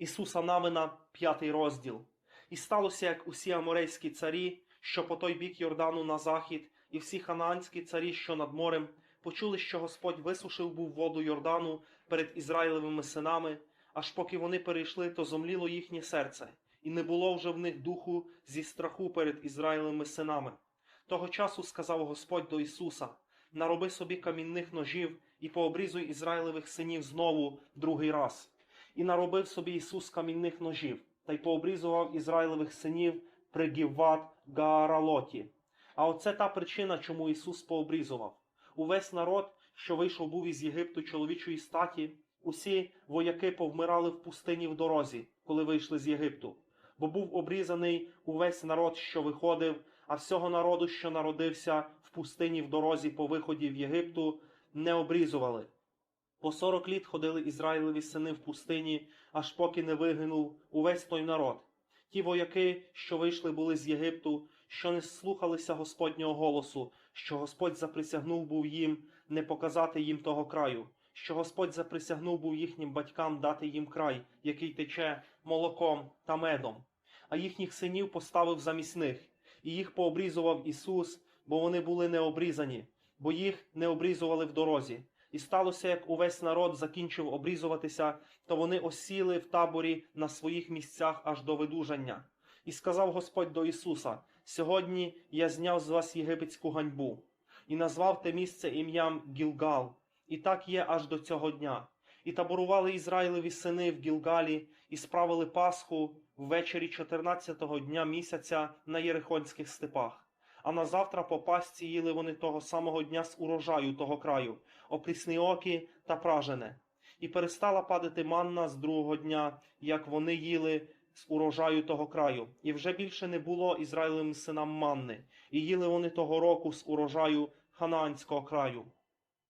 Ісуса Навина, п'ятий розділ. І сталося, як усі аморейські царі, що по той бік Йордану на захід, і всі ханаанські царі, що над морем, почули, що Господь висушив був воду Йордану перед Ізраїлевими синами, аж поки вони перейшли, то зомліло їхнє серце, і не було вже в них духу зі страху перед Ізраїлевими синами. Того часу сказав Господь до Ісуса: Нароби собі камінних ножів і пообрізуй Ізраїлевих синів знову другий раз. І наробив собі Ісус камінних ножів, та й пообрізував Ізраїлевих синів при Гівват Гааралоті. А оце та причина, чому Ісус пообрізував. Увесь народ, що вийшов був із Єгипту чоловічої статі, усі вояки повмирали в пустині в дорозі, коли вийшли з Єгипту. Бо був обрізаний увесь народ, що виходив, а всього народу, що народився в пустині в дорозі по виході в Єгипту, не обрізували. По сорок літ ходили Ізраїлеві сини в пустині, аж поки не вигинув увесь той народ. Ті вояки, що вийшли були з Єгипту, що не слухалися Господнього голосу, що Господь заприсягнув був їм не показати їм того краю, що Господь заприсягнув був їхнім батькам дати їм край, який тече молоком та медом, а їхніх синів поставив замість них, і їх пообрізував Ісус, бо вони були необрізані, бо їх не обрізували в дорозі. І сталося, як увесь народ закінчив обрізуватися, то вони осіли в таборі на своїх місцях аж до видужання. І сказав Господь до Ісуса: Сьогодні я зняв з вас єгипетську ганьбу, і назвав те місце ім'ям Гілгал, і так є аж до цього дня. І таборували Ізраїлеві сини в Гілгалі, і справили Пасху ввечері 14-го дня місяця на Єрихонських степах. А на завтра по пасці їли вони того самого дня з урожаю того краю, опрісноокі та пражене. І перестала падати манна з другого дня, як вони їли з урожаю того краю. І вже більше не було Ізраїлевим синам манни, і їли вони того року з урожаю Ханаанського краю.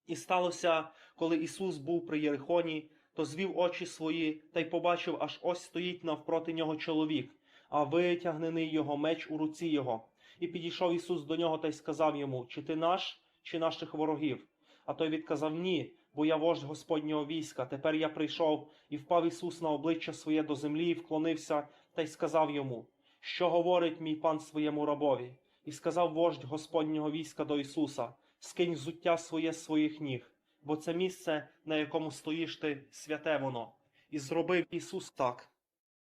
І сталося, коли Ісус був при Єрихоні, то звів очі свої та й побачив, аж ось стоїть навпроти нього чоловік, а витягнений його меч у руці його. І підійшов Ісус до нього та й сказав йому: Чи ти наш, чи наших ворогів? А той відказав Ні, бо я вождь Господнього війська. Тепер я прийшов, і впав Ісус на обличчя своє до землі, і вклонився та й сказав йому: Що говорить мій пан своєму рабові? І сказав вождь Господнього війська до Ісуса: Скинь взуття своє з своїх ніг, бо це місце, на якому стоїш ти, святе воно. І зробив Ісус так.